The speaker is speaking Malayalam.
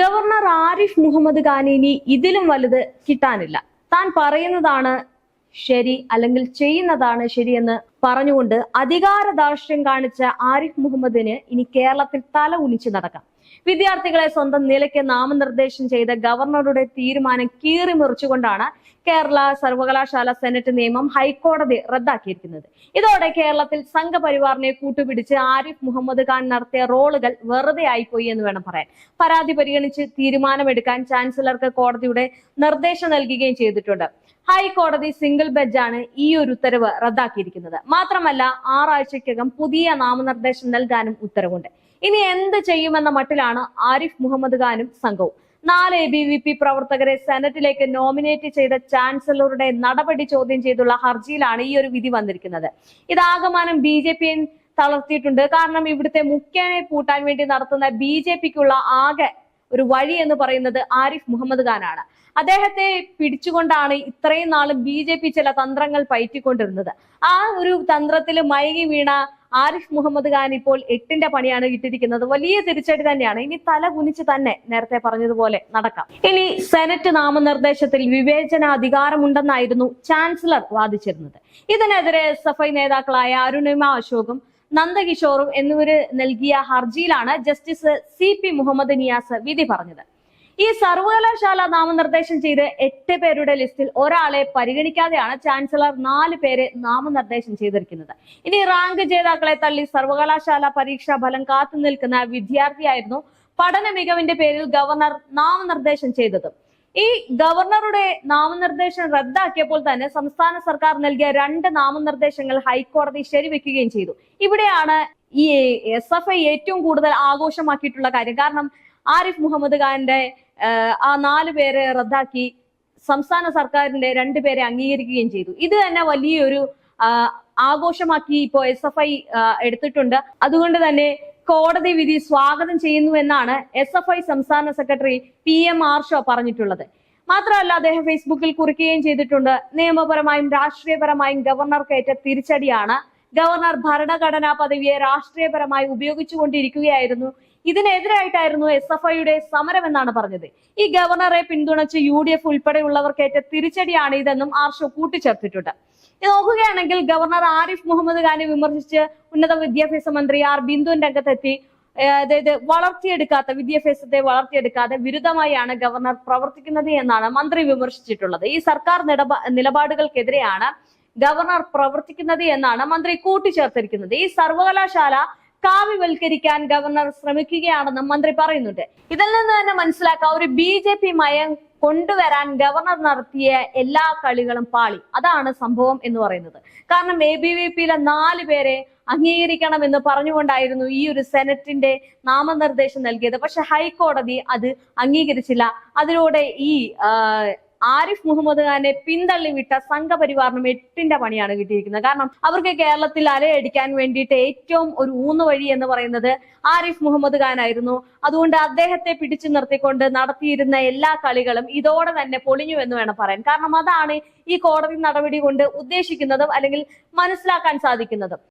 ഗവർണർ ആരിഫ് മുഹമ്മദ് ഖാനിനി ഇതിലും വലുത് കിട്ടാനില്ല. താൻ പറയുന്നതാണ് ശരി അല്ലെങ്കിൽ ചെയ്യുന്നതാണ് ശരിയെന്ന് പറഞ്ഞുകൊണ്ട് അധികാര ധാർഷ്ട്യം കാണിച്ച ആരിഫ് മുഹമ്മദിന് ഇനി കേരളത്തിൽ തല ഉലിച്ചു നടക്കാം. വിദ്യാർത്ഥികളെ സ്വന്തം നിലയ്ക്ക് നാമനിർദ്ദേശം ചെയ്ത ഗവർണറുടെ തീരുമാനം കീറി മുറിച്ചുകൊണ്ടാണ് കേരള സർവകലാശാല സെനറ്റ് നിയമം ഹൈക്കോടതി റദ്ദാക്കിയിരിക്കുന്നത്. ഇതോടെ കേരളത്തിൽ സംഘപരിവാറിനെ കൂട്ടുപിടിച്ച് ആരിഫ് മുഹമ്മദ് ഖാൻ നടത്തിയ റോളുകൾ വെറുതെ ആയിപ്പോയി എന്ന് വേണം പറയാൻ. പരാതി പരിഗണിച്ച് തീരുമാനമെടുക്കാൻ ചാൻസലർക്ക് കോടതിയുടെ നിർദ്ദേശം നൽകുകയും ചെയ്തിട്ടുണ്ട്. ഹൈക്കോടതി സിംഗിൾ ബെഞ്ചാണ് ഈ ഒരു ഉത്തരവ് റദ്ദാക്കിയിരിക്കുന്നത്. മാത്രമല്ല ആറാഴ്ചയ്ക്കകം പുതിയ നാമനിർദ്ദേശം നൽകാനും ഉത്തരവുണ്ട്. ഇനി എന്ത് ചെയ്യുമെന്ന മട്ടിലാണ് ആരിഫ് മുഹമ്മദ് ഖാനും സംഘവും. നാല് എ ബി വി പി പ്രവർത്തകരെ സെനറ്റിലേക്ക് നോമിനേറ്റ് ചെയ്ത ചാൻസലറുടെ നടപടി ചോദ്യം ചെയ്തുള്ള ഹർജിയിലാണ് ഈ ഒരു വിധി വന്നിരിക്കുന്നത്. ഇതാകമാനം ബി ജെ പി തളർത്തിയിട്ടുണ്ട്. കാരണം ഇവിടുത്തെ മുഖ്യനെ പൂട്ടാൻ വേണ്ടി നടത്തുന്ന ബി ജെ പിക്കുള്ള ആകെ ഒരു വഴി എന്ന് പറയുന്നത് ആരിഫ് മുഹമ്മദ് ഖാനാണ്. അദ്ദേഹത്തെ പിടിച്ചുകൊണ്ടാണ് ഇത്രയും നാളും ബി ജെ പി ചില തന്ത്രങ്ങൾ പയറ്റിക്കൊണ്ടിരുന്നത്. ആ ഒരു തന്ത്രത്തിൽ മയങ്ങി വീണ ആരിഫ് മുഹമ്മദ് ഖാൻ ഇപ്പോൾ എട്ടിന്റെ പണിയാണ് കിട്ടിയിരിക്കുന്നത് വലിയ തിരിച്ചടി തന്നെയാണ്. ഇനി തല കുനിച്ച് തന്നെ നേരത്തെ പറഞ്ഞതുപോലെ നടക്കാം. ഇനി സെനറ്റ് നാമനിർദ്ദേശത്തിൽ വിവേചന അധികാരമുണ്ടെന്നായിരുന്നു ചാൻസലർ വാദിച്ചിരുന്നത്. ഇതിനെതിരെ എസ് നേതാക്കളായ അരുണിമ അശോകും നന്ദകിഷോറും എന്നിവര് നൽകിയ ഹർജിയിലാണ് justice C P Muhammad Niyas വിധി പറഞ്ഞത്. ഈ സർവകലാശാല നാമനിർദ്ദേശം ചെയ്ത് എട്ട് പേരുടെ ലിസ്റ്റിൽ ഒരാളെ പരിഗണിക്കാതെയാണ് ചാൻസലർ നാല് പേരെ നാമനിർദ്ദേശം ചെയ്തിരിക്കുന്നത്. ഇനി റാങ്ക് ജേതാക്കളെ തള്ളി സർവകലാശാല പരീക്ഷാ ഫലം കാത്തു നിൽക്കുന്ന വിദ്യാർത്ഥിയായിരുന്നു പഠന മികവിന്റെ പേരിൽ ഗവർണർ നാമനിർദ്ദേശം ചെയ്തത്. ഈ ഗവർണറുടെ നാമനിർദ്ദേശം റദ്ദാക്കിയപ്പോൾ തന്നെ സംസ്ഥാന സർക്കാർ നൽകിയ രണ്ട് നാമനിർദ്ദേശങ്ങൾ ഹൈക്കോടതി ശരിവെക്കുകയും ചെയ്തു. ഇവിടെയാണ് ഈ എസ് എഫ് ഐ ഏറ്റവും കൂടുതൽ ആഘോഷമാക്കിയിട്ടുള്ള കാര്യം. കാരണം ആരിഫ് മുഹമ്മദ് ഖാന്റെ ആ നാല് പേരെ റദ്ദാക്കി സംസ്ഥാന സർക്കാരിന്റെ രണ്ടുപേരെ അംഗീകരിക്കുകയും ചെയ്തു. ഇത് തന്നെ വലിയൊരു ആഘോഷമാക്കി ഇപ്പോ എസ് എഫ് ഐ എടുത്തിട്ടുണ്ട്. അതുകൊണ്ട് തന്നെ കോടതി വിധി സ്വാഗതം ചെയ്യുന്നു എന്നാണ് എസ് എഫ് ഐ സംസ്ഥാന സെക്രട്ടറി പി എം ആർഷോ പറഞ്ഞിട്ടുള്ളത്. മാത്രമല്ല അദ്ദേഹം ഫേസ്ബുക്കിൽ കുറിക്കുകയും ചെയ്തിട്ടുണ്ട്. നിയമപരമായും രാഷ്ട്രീയപരമായും ഗവർണർക്കേറ്റ തിരിച്ചടിയാണ്. ഗവർണർ ഭരണഘടനാ പദവിയെ രാഷ്ട്രീയപരമായി ഉപയോഗിച്ചുകൊണ്ടിരിക്കുകയായിരുന്നു. ഇതിനെതിരായിട്ടായിരുന്നു എസ് എഫ് ഐയുടെ സമരം എന്നാണ് പറഞ്ഞത്. ഈ ഗവർണറെ പിന്തുണച്ച് യു ഡി എഫ് ഉൾപ്പെടെയുള്ളവർക്കേറ്റ തിരിച്ചടിയാണ് ഇതെന്നും ആർഷോ കൂട്ടിച്ചേർത്തിട്ടുണ്ട്. നോക്കുകയാണെങ്കിൽ ഗവർണർ ആരിഫ് മുഹമ്മദ് ഖാനെ വിമർശിച്ച് ഉന്നത വിദ്യാഭ്യാസ മന്ത്രി ആർ ബിന്ദു രംഗത്തെത്തി അതായത് വളർത്തിയെടുക്കാത്ത വിദ്യാഭ്യാസത്തെ വളർത്തിയെടുക്കാതെ വിരുദ്ധമായാണ് ഗവർണർ പ്രവർത്തിക്കുന്നത് എന്നാണ് മന്ത്രി വിമർശിച്ചിട്ടുള്ളത്. ഈ സർക്കാർ നിലപാ നിലപാടുകൾക്കെതിരെയാണ് ഗവർണർ പ്രവർത്തിക്കുന്നത് എന്നാണ് മന്ത്രി കൂട്ടിച്ചേർത്തിരിക്കുന്നത്. ഈ സർവകലാശാല കാവ്യവൽക്കരിക്കാൻ ഗവർണർ ശ്രമിക്കുകയാണെന്നും മന്ത്രി പറയുന്നുണ്ട്. ഇതിൽ നിന്ന് തന്നെ മനസ്സിലാക്കാം ഒരു ബി ജെ പി മയം കൊണ്ടുവരാൻ ഗവർണർ നടത്തിയ എല്ലാ കളികളും പാളി. അതാണ് സംഭവം എന്ന് പറയുന്നത്. കാരണം എ ബി വി പിയിലെ നാല് പേരെ അംഗീകരിക്കണം എന്ന് പറഞ്ഞുകൊണ്ടായിരുന്നു ഈ ഒരു സെനറ്റിന്റെ നാമനിർദ്ദേശം നൽകിയത്. പക്ഷെ ഹൈക്കോടതി അത് അംഗീകരിച്ചില്ല. അതിലൂടെ ഈ ആരിഫ് മുഹമ്മദ് ഖാനെ പിന്തള്ളിവിട്ട സംഘപരിവാറിനും എട്ടിന്റെ പണിയാണ് കിട്ടിയിരിക്കുന്നത്. കാരണം അവർക്ക് കേരളത്തിൽ അലയടിക്കാൻ വേണ്ടിയിട്ട് ഏറ്റവും ഒരു ഊന്നുവഴി എന്ന് പറയുന്നത് ആരിഫ് മുഹമ്മദ് ഖാൻ ആയിരുന്നു അതുകൊണ്ട് അദ്ദേഹത്തെ പിടിച്ചു നിർത്തിക്കൊണ്ട് നടത്തിയിരുന്ന എല്ലാ കളികളും ഇതോടെ തന്നെ പൊളിഞ്ഞു എന്ന് വേണം പറയാൻ. കാരണം അതാണ് ഈ കോടതി നടപടി കൊണ്ട് ഉദ്ദേശിക്കുന്നതും അല്ലെങ്കിൽ മനസ്സിലാക്കാൻ സാധിക്കുന്നതും.